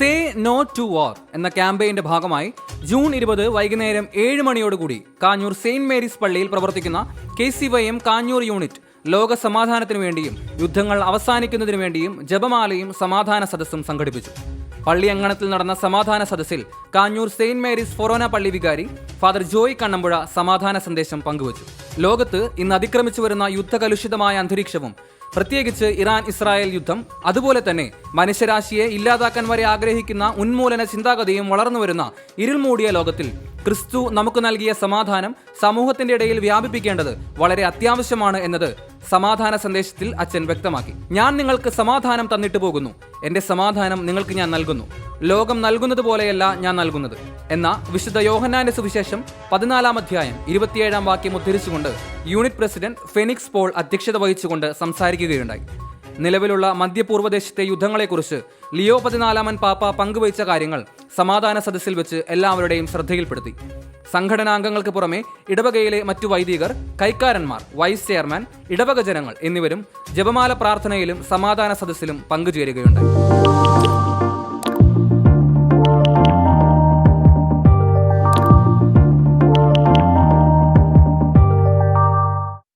Say no to വാർ എന്ന ക്യാമ്പയിന്റെ ഭാഗമായി ജൂൺ ഇരുപത് വൈകുന്നേരം ഏഴ് മണിയോടുകൂടി കാഞ്ഞൂർ സെയിന്റ് മേരീസ് പള്ളിയിൽ പ്രവർത്തിക്കുന്ന K C Y M Kanjoor unit ലോക സമാധാനത്തിനു വേണ്ടിയും യുദ്ധങ്ങൾ അവസാനിക്കുന്നതിനു വേണ്ടിയും ജപമാലയും സമാധാന സദസ്സും സംഘടിപ്പിച്ചു. പള്ളി അങ്കണത്തിൽ നടന്ന സമാധാന സദസ്സിൽ കാഞ്ഞൂർ സെയിന്റ് മേരീസ് ഫൊറോന പള്ളി വികാരി ഫാദർ ജോയി കണ്ണമ്പുഴ സമാധാന സന്ദേശം പങ്കുവച്ചു. ലോകത്ത് ഇന്ന് അതിക്രമിച്ചു വരുന്ന യുദ്ധകലുഷിതമായ അന്തരീക്ഷവും പ്രത്യേകിച്ച് ഇറാൻ ഇസ്രായേൽ യുദ്ധം അതുപോലെ തന്നെ മനുഷ്യരാശിയെ ഇല്ലാതാക്കാൻ വരെ ആഗ്രഹിക്കുന്ന ഉന്മൂലന ചിന്താഗതിയും വളർന്നു വരുന്ന ഇരുൾമൂടിയ ലോകത്തിൽ ക്രിസ്തു നമുക്ക് നൽകിയ സമാധാനം സമൂഹത്തിന്റെ ഇടയിൽ വ്യാപിപ്പിക്കേണ്ടത് വളരെ അത്യാവശ്യമാണ് എന്നത് സമാധാന സന്ദേശത്തിൽ അച്ഛൻ വ്യക്തമാക്കി. ഞാൻ നിങ്ങൾക്ക് സമാധാനം തന്നിട്ട് പോകുന്നു. എന്റെ സമാധാനം നിങ്ങൾക്ക് ഞാൻ നൽകുന്നു. ലോകം നൽകുന്നത് പോലെയല്ല ഞാൻ നൽകുന്നത്. എന്ന വിശുദ്ധ യോഹന്നാന്റെ സുവിശേഷം പതിനാലാം അധ്യായം ഇരുപത്തിയേഴാം വാക്യം ഉദ്ധരിച്ചുകൊണ്ട് യൂണിറ്റ് പ്രസിഡന്റ് ഫെനിക്സ് പോൾ അധ്യക്ഷത വഹിച്ചുകൊണ്ട് സംസാരിക്കുകയുണ്ടായി. നിലവിലുള്ള മധ്യപൂർവദേശത്തെ യുദ്ധങ്ങളെക്കുറിച്ച് ലിയോ പതിനാലാമൻ പാപ്പ പങ്കുവച്ച കാര്യങ്ങൾ സമാധാന സദസ്സിൽ വെച്ച് എല്ലാവരുടെയും ശ്രദ്ധയിൽപ്പെടുത്തി. സംഘടനാംഗങ്ങൾക്ക് പുറമെ ഇടവകയിലെ മറ്റു വൈദികർ കൈക്കാരന്മാർ വൈസ് ചെയർമാൻ ഇടവക ജനങ്ങൾ എന്നിവരും ജപമാല പ്രാർത്ഥനയിലും സമാധാന സദസ്സിലും പങ്കുചേരുകയുണ്ടായി.